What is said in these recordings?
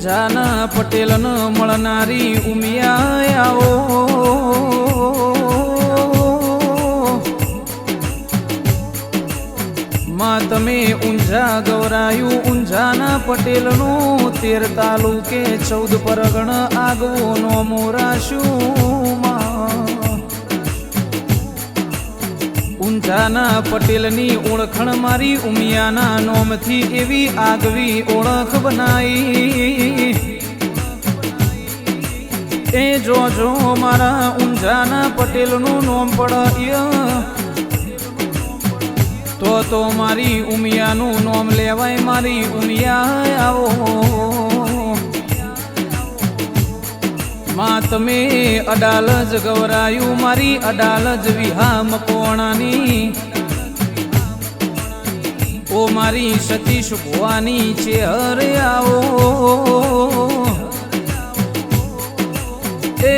ઊંઝાના પટેલન મળનારી ઉમિયા માં તમે ઊંઝા ગવરાયું, ઊંઝાના પટેલનું તેર તાલુકે ચૌદ પરગણ આગવું નો મોરાશું માં. ઊંઝાના પટેલની ઓળખણ મારી ઉમિયાના નોમથી એવી આગવી ઓળખ બનાઈ. એ જો જો મારા ઊંઝાના પટેલનું નોમ પડ તો તો મારી ઉમિયાનું નોમ લેવાય મારી ઉમિયા આવો. તમે અડાલજ ગવરાયું મારી અડાલજ વિહા મકોણાની ઓ મારી સતીશ, ભુવાની છે હરે આવો. એ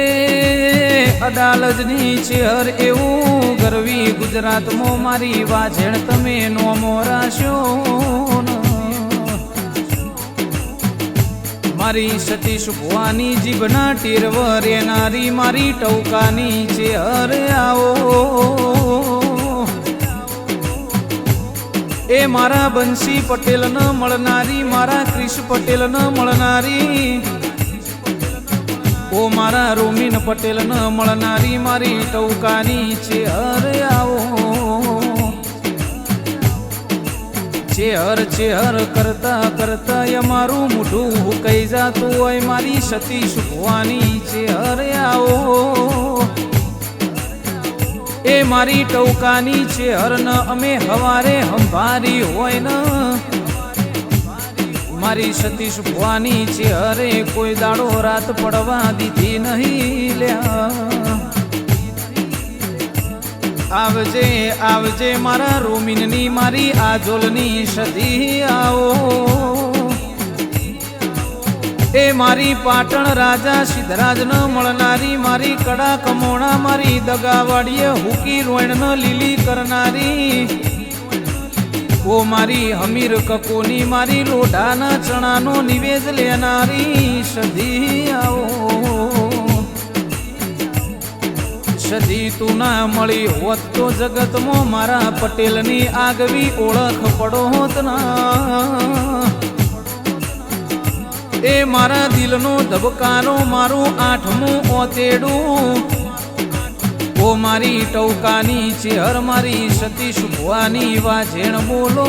અડાલજની છે હર એવું ગરવી ગુજરાતમાં મારી વાજણ તમે નો મોરાશો મારી સતી સુખવાની જીભના ટીરવ રેનારી મારી ટૌકાની છે અરે આવો. એ મારા બંસી પટેલ ન મળનારી, મારા ક્રિશ પટેલ ન મળનારી. ઓ મારા રોમીન પટેલ ન મળનારી, મારી ટૌકાની છે અરે આવો. ચેહર ચેહર કરતા કરતા અમારું મોઢું હુકાઈ જાતું હોય. મારી સતી સુખવાની ચેહર આવો. એ મારી ટૌકાની ચેહર ન, અમે હવારે હંભારી હોય ન. મારી સતી સુખવાની અરે કોઈ દાડો રાત પડવા દીધી નહીં લ્યા. આવજે આવજે મારા રોમિનની મારી આજોલની સદી આવો. એ મારી પાટણ રાજા, સિદ્ધરાજ ન મળનારી મારી કડા કમોણા, મારી દગાવાડીએ હુકી રોયણ ન લીલી કરનારી. ઓ મારી હમીર કકોની મારી લોઢાના ચણાનો નિવેદ લેનારી સધી આવો. સદી તું ના મળી હોત તો જગતમાં મારા પટેલની આગવી ઓળખ પડો હોત ના. એ મારા દિલનો ધબકારો મારું આઠમું ઓતેડું. ઓ મારી ટૌકાની ચેહર મારી સતીશ ભુવાની વાજેણ બોલો.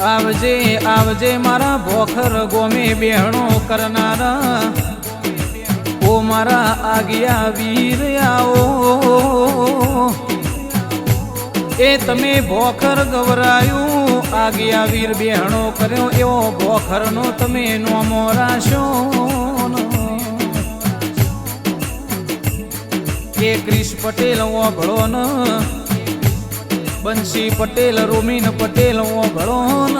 આવજે આવજે મારા ભોખર ગોમે બેહણો કરનારા. ઓ મારા આગિયા વીર આવો એ તમે ભોખર ગવરાયું આગિયા વીર બેહણો કર્યો, એવો ભોખરનો તમે નોમો રાશો કે ક્રિશ પટેલ ઓભળો ન બંસી પટેલ, રોમીન પટેલ ઓભળો ન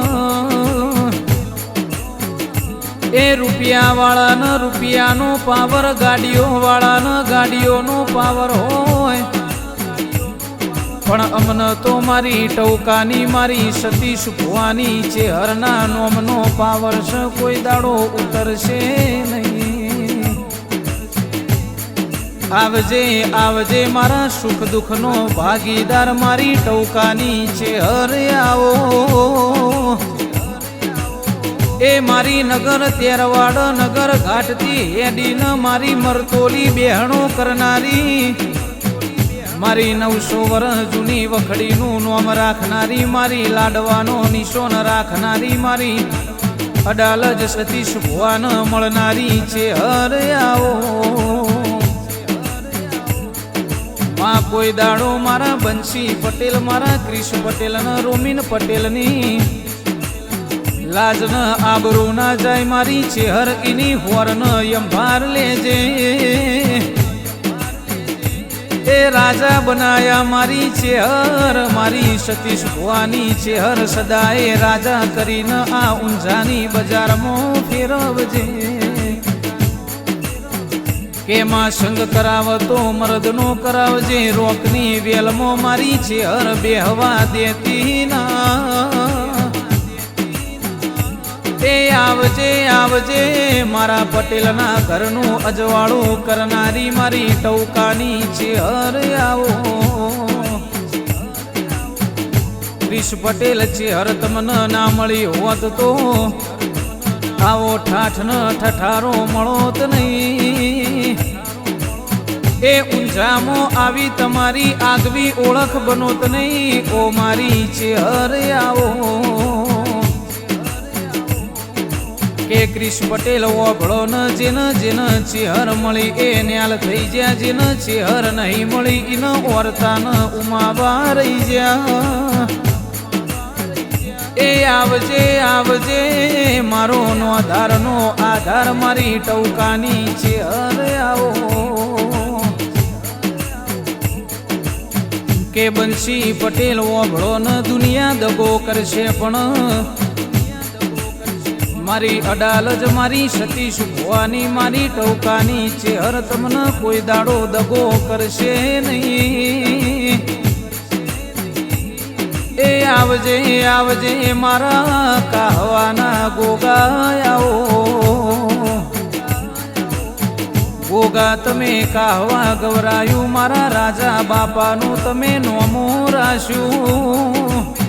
એ રૂપિયા વાળા ન રૂપિયાનો પાવર ગાડીઓ વાળા ન ગાડીઓનો પાવર હોય. પણ અમને તો મારી ટૌકાની, મારી સતીશ ભુવાની છે હરના નોમનો પાવર છે, કોઈ દાડો ઉતરશે નહીં. આવજે આવજે મારા સુખ દુઃખનો ભાગીદાર, મારી ટૌકાની છે હરે આવો. એ મારી નગર તેરવાડ નગર ઘાટથી હેડીન મારી મરતોલી બેહણો કરનારી. મારી નવસો વર્ષ જૂની વખડીનું નોમ રાખનારી, મારી લાડવાનો નિશોન રાખનારી, મારી અડાલજ સતીશ ભુવાન મળનારી. છે હરે આવો. માં કોઈ દાડો મારા બંસી પટેલ, મારા ક્રિશ પટેલ રોમીન પટેલની લાજ ન આબરૂ ના જાય મારી ચેહર, એની હોર ન યંભાર લેજે. એ રાજા બનાયા મારી ચેહર, મારી સતીશ ભુવાની ચેહર સદાએ રાજા કરીને આ ઊંઝાની બજારમાં ફેરવજે. કેમાં સંગ કરાવતો મરદનો કરાવજે, રોકની વેલમો મારી છે હર બેહવા દેતી ના. આવજે આવજે, મારા પટેલના ઘરનું અજવાળું કરનારી મારી ટૌકાની છે હર આવો. ક્રિશ પટેલ છે હર તમને ના મળી હોત તો આવો ઠાઠ ન ઠઠારો મળોત નહીં. એ ઊંઝામો આવી તમારી આગવી ઓળખ બનોત નહીં. ઓ મારી છે હર આવો. કે ક્રિશ પટેલ ઓભળો ન જેન જેન ચેહર મળી, એ ન્યાલ થઈ જ્યા જેન ચેહર નહીં મળી ઇન ઓરતા ન ઉમાવા રહી જ્યા. એ આવજે આવજે, મારો નો આધાર નો આધાર મારી ટૌકાની ચિહર હર આવો. કે બંશી પટેલ ઓભળો ન દુનિયા દગો કરશે પણ મારી અડાલજ મારી સતીશ, ભવાની મારી ટોકાની ચેહર, તમને કોઈ દાડો દગો કરશે નહીં. એ આવજે આવજે મારા કાહવાના ગોગાયાઓ. ગોગા, તમે કાહવા ગવરાયું, મારા રાજા બાપાનું તમે નોમો રાશ્યું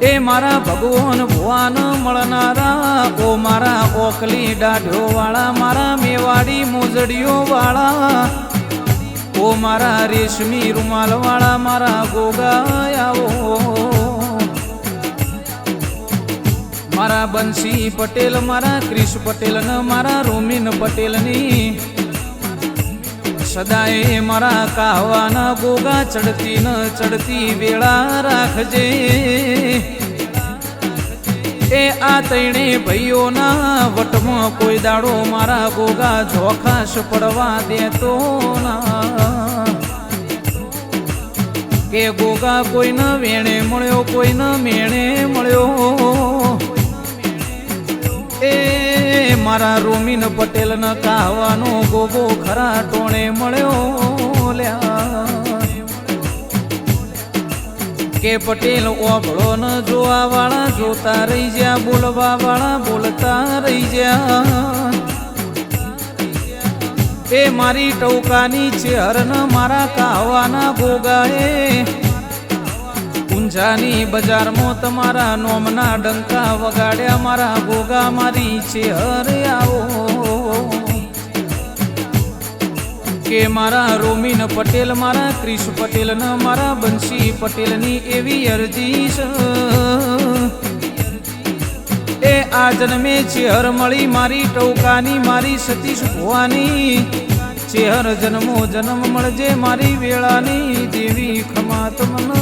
એ મારા ભગવાન ભુવાન મળનારા, ઓ મારા ઓકલી દાઢ્યો વાળા મારા મેવાડી મોજડીઓ વાળા ઓ મારા રેશમી રૂમાલ વાળા મારા ગોગાયાઓ, મારા બંસી પટેલ, મારા ક્રિશ પટેલ ને મારા રોમિન પટેલની, સદાય મારા કાહવાના ગોગા ચડતી ન ચડતી વેળા રાખજે. એ આ તૈણે ભાઈઓના વટમાં કોઈ દાડો મારા ગોગા જોખાશ પડવા દેતો ના. કે ગોગા કોઈન વેણે મળ્યો, કોઈન મેણે મળ્યો. એ મારા રોમીન પટેલ ન કાવાનો ગોગો ખરા ટોણે મળ્યો લ્યા. કે પટેલ ઓભળો ન જોવા વાળા, જોતા રહી જ્યા, બોલવા વાળા બોલતા રહી જ્યા. એ મારી ટોકાની છે હરન મારા કાહવાના ભોગાએ. ઊંઝાની બજારમાં તમારા નોમના ડંકા વગાડ્યા, મારા ભોગા મારી છે હરે આવો. કે મારા રોમિન પટેલ, મારા ક્રિશ પટેલ ન, મારા બંશી પટેલની એવી અરજી એ આ જન્મે ચેહર મળી મારી ટોકાની, મારી સતીશ ભુવાની. ચેહર જન્મો જન્મ મળજે મારી વેળાની દેવી ખમાત તમને